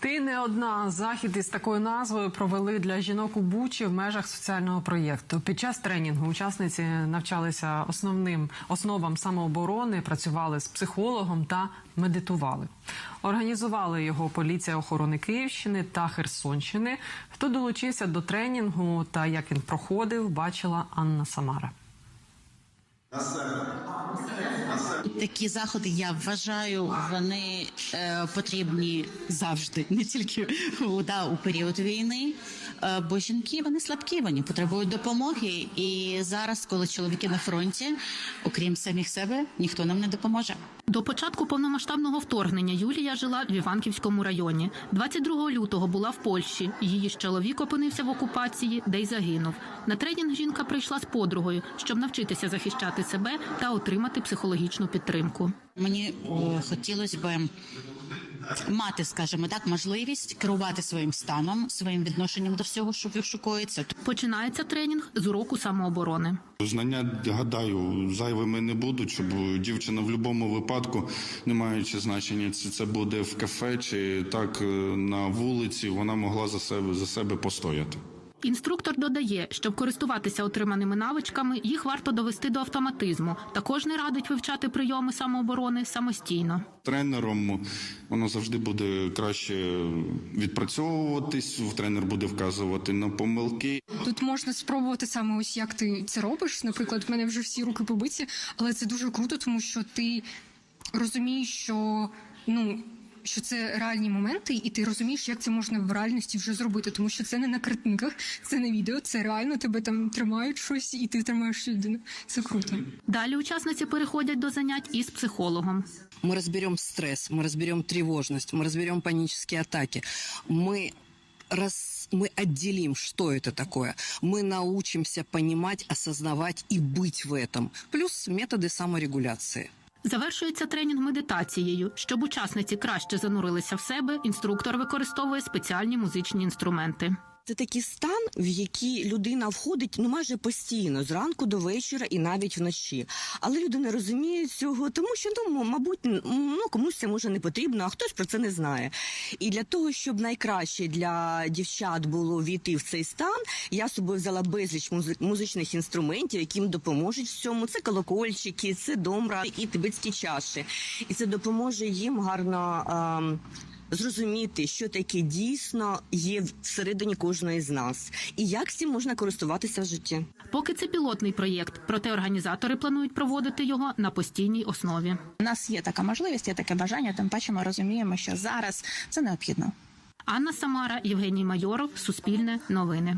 Ти не одна захід із такою назвою провели для жінок у Бучі в межах соціального проєкту. Під час тренінгу учасниці навчалися основним основам самооборони, працювали з психологом та медитували. Організували його поліція охорони Київщини та Херсонщини. Хто долучився до тренінгу та як він проходив, бачила Анна Самара. Такі заходи я вважаю, вони е, потрібні завжди, не тільки да, у період війни. Е, бо жінки вони слабкі, вони потребують допомоги. І зараз, коли чоловіки на фронті, окрім самих себе, ніхто нам не допоможе. До початку повномасштабного вторгнення Юлія жила в Іванківському районі. 22 лютого була в Польщі. Її ж чоловік опинився в окупації, де й загинув. На тренінг жінка прийшла з подругою, щоб навчитися захищати себе та отримати психологічну підтримку. Мені хотілося б мати, скажімо так, можливість керувати своїм станом, своїм відношенням до всього, що вишукується. Починається тренінг з уроку самооборони. Знання, гадаю, зайвими не будуть, щоб дівчина в будь-якому випадку, не маючи значення, чи це буде в кафе, чи так е, на вулиці, вона могла за себе за себе постояти. Інструктор додає, щоб користуватися отриманими навичками, їх варто довести до автоматизму. Також не радить вивчати прийоми самооборони самостійно. Тренером воно завжди буде краще відпрацьовуватись. Тренер буде вказувати на помилки. Тут можна спробувати саме ось як ти це робиш. Наприклад, в мене вже всі руки побиті, але це дуже круто, тому що ти розумієш, що ну Що це реальні моменти, і ти розумієш, як це можна в реальності вже зробити, тому що це не на картинках, це не відео, це реально тебе там тримають щось, і ти тримаєш людину. Це круто. Далі учасниці переходять до занять із психологом. Мы разберем стресс, мы разберем тревожность, мы разберем панические атаки. Мы раз, мы отделим, что это такое. Мы научимся понимать, осознавать и быть в этом. Плюс методы саморегуляции. Завершується тренінг медитацією. Щоб учасниці краще занурилися в себе, інструктор використовує спеціальні музичні інструменти. Це такий стан, в який людина входить ну майже постійно, зранку до вечора і навіть вночі. Але люди не розуміють цього, тому що ну, мабуть, ну комусь це може не потрібно, а хтось про це не знає. І для того, щоб найкраще для дівчат було війти в цей стан, я собою взяла безліч музи- музичних інструментів, які їм допоможуть в цьому. Це колокольчики, це домра і тибетські чаші. І це допоможе їм гарно. ем, зрозуміти, що таке дійсно є всередині кожної з нас, і як цим можна користуватися в житті. Поки це пілотний проєкт, проте організатори планують проводити його на постійній основі. У нас є така можливість, є таке бажання, тим паче ми розуміємо, що зараз це необхідно. Анна Самара, Євгеній Майоров, Суспільне новини.